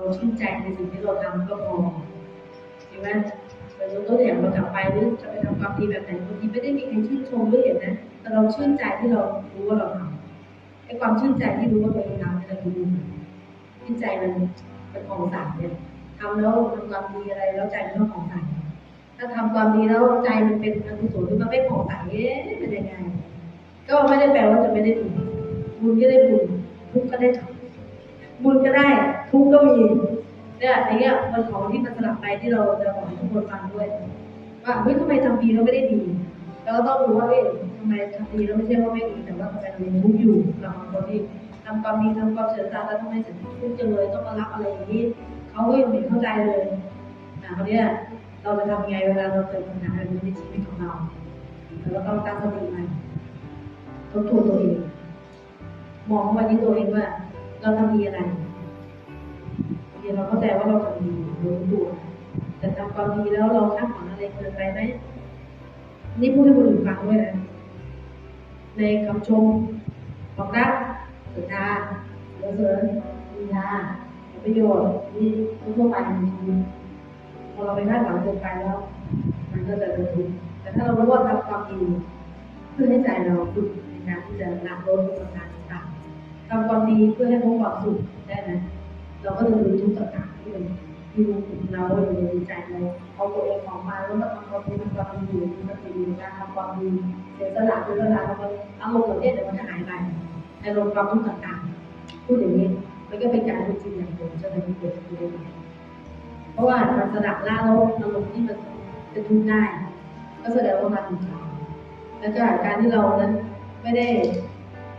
เราชื่นใจในสิ่งที่เราทำก็พอใช่ไหมแต่เราต้องอย่างเรากลับไปหรือจะไปทำความดีแบบไหนบางทีไม่ได้มีใครชื่นชมหรือเห็นนะแต่เราชื่นใจที่เรารู้ว่าเราทำไอ้ความชื่นใจที่รู้ว่าตัวเองทำเนี่ยเราดูชื่นใจมันเป็นของใสเนี่ยทำแล้วทำความดีอะไรแล้วใจมันต้องของใสถ้าทำความดีแล้วใจมันเป็นอกุศลหรือมันไม่ของใสเอ๊ะเป็นยังไง ก็ไม่ได้แปลว่าจะไม่ได้บุญบุญก็ได้บุญทุกข์ก็ได้ทุก บุญก็ได้ ทุกก็มีเนี่ยอย่างเงี้ยมันของที่มันสลับไปที่เราจะบอกทุกคนฟังด้วยว่าเฮ้ยทำไมทำดีแล้วไม่ได้ดีเราก็ต้องรู้ว่าเอ๊ะทำไมทำดีแล้วไม่ใช่ว่าไม่ดีแต่ว่าทำไมเรายังทุกข์อยู่เราบางคนที่ทำความดีทำความเสียสละแล้วทำไมถึงทุกข์จังเลยต้องมารับอะไรอย่างนี้เขาก็ยังไม่เข้าใจเลยนะเขาเนี้ยเราจะทำยังไงเวลาเราเจอปัญหาอะไรในชีวิตของเราเราต้องตั้งสติใหม่ทบทวนตัวเองมองวันนี้ตัวเองว่า เราทำดีอะไรบางทีเราเข้าใจว่าเราทำดีรู้ตัวแต่ทำความดีแล้วเราคาดหวังอะไรเกินไปไหมนี่พูดให้คนอื่นฟังด้วยนะในคำชมบอกรักสุดาเสริญเสริญดีนาประโยชน์นี่ทั่วไปในชีวิตพอเราไปคาดหวังเกินไปแล้ว มันก็จะเป็นทุกข์แต่ถ้าเรารู้ว่าทำความดีเพื่อให้ใจเราฝึกในการที่จะละลดประการต่าง ทำความดีเพื่อให้พบความสุขได้นะเราก็จะรู้ทุกต่างๆที่มันที่รู้ถึงเราอยู่ในใจเราเอาตัวเองออกมาแล้วมาทำความดีทำความดีอยู่มีสติในการทำความดีเสียสละเสียสละแล้วมันอารมณ์เหล่านี้เดี๋ยวมันจะหายไปในอารมณ์ความทุกข์ต่างๆพูดอย่างนี้มันก็เป็นการรู้จริงอย่างหนึ่งจะทำให้เกิดขึ้นได้เพราะว่าการสละละแล้วอารมณ์ที่มันเป็นทุกข์ได้ ก็แสดงว่ามันถูกแล้วก็การที่เรานั้นไม่ได้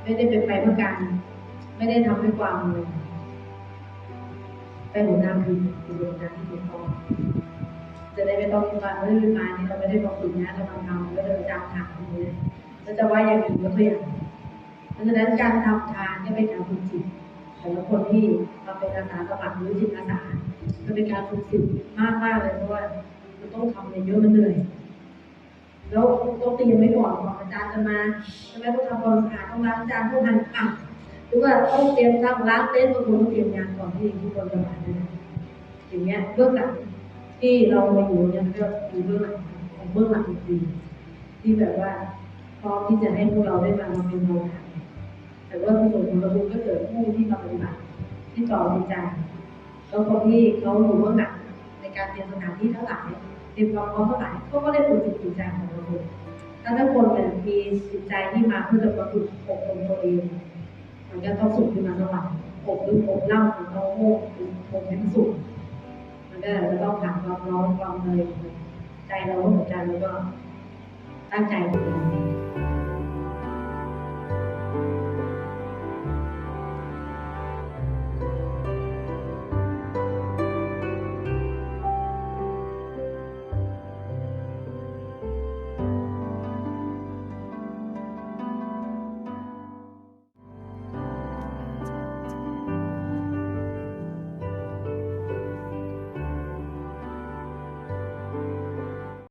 ไม่ได้เป็นไปเพื่อการ ไม่ได้ทำด้วยความเลยไปหัวหน้าคือคือหัวหน้าที่ถูกต้องจะได้ไม่ต้องคิดว่าเฮ้ยมานี่เราไม่ได้บอกฝึกนะเรามาทำก็จะจำถามอย่างนี้แล้วจะว่าอย่างอื่นก็ตัวอย่างเพราะฉะนั้นการทำทานก็เป็นการฝึกจิตแต่ละคนที่มาเป็นอาสาสมัครหรือจิตอาสาก็เป็นการฝึกจิตมากมากเลยเพราะว่ามันต้องทำเยอะมันเหนื่อยแล้วต้องเตรียมไว้ก่อนก่อนอาจารย์จะมาใช่ไหมต้องทำความสะอาดต้องล้างจานต้องหั่นผัก ว่าต้องเตรียมทำล้างเต็นท์บางคนต้องเตรียมงานก่อนที่ทุกคนจะมาเลยนะอย่างเงี้ยเบื้องหลังที่เรามาอยู่เนี่ยมันก็อยู่เบื้องหลังของเบื้องหลังจริงๆที่แบบว่าพร้อมที่จะให้พวกเราได้มามาเป็นโมฆะแต่ว่าผลผลกระบุก็เกิดผู้ที่มาปฏิบัติที่ต่อจิตใจแล้วคนที่เขาอยู่เบื้องหลังในการเตรียมสถานที่เทั้งหลายเตรียมความพร้อมเท่าไหร่ก็ไม่ได้ฝึกจิตจิตใจของเราเลถ้าทุกคนเนี่ยมีจิตใจที่มาเพื่อจะประฝึกอบรมตัวเอง มันก็ต้องสุกขึ้นมาสวรรค์อบหรืออบเล่าหรือเองโม่หรืออบให้มันสุกมันก็จะต้องผ่านความร้อนความเลยใจเราเหมือนกันแล้วก็ตั้งใจของเรา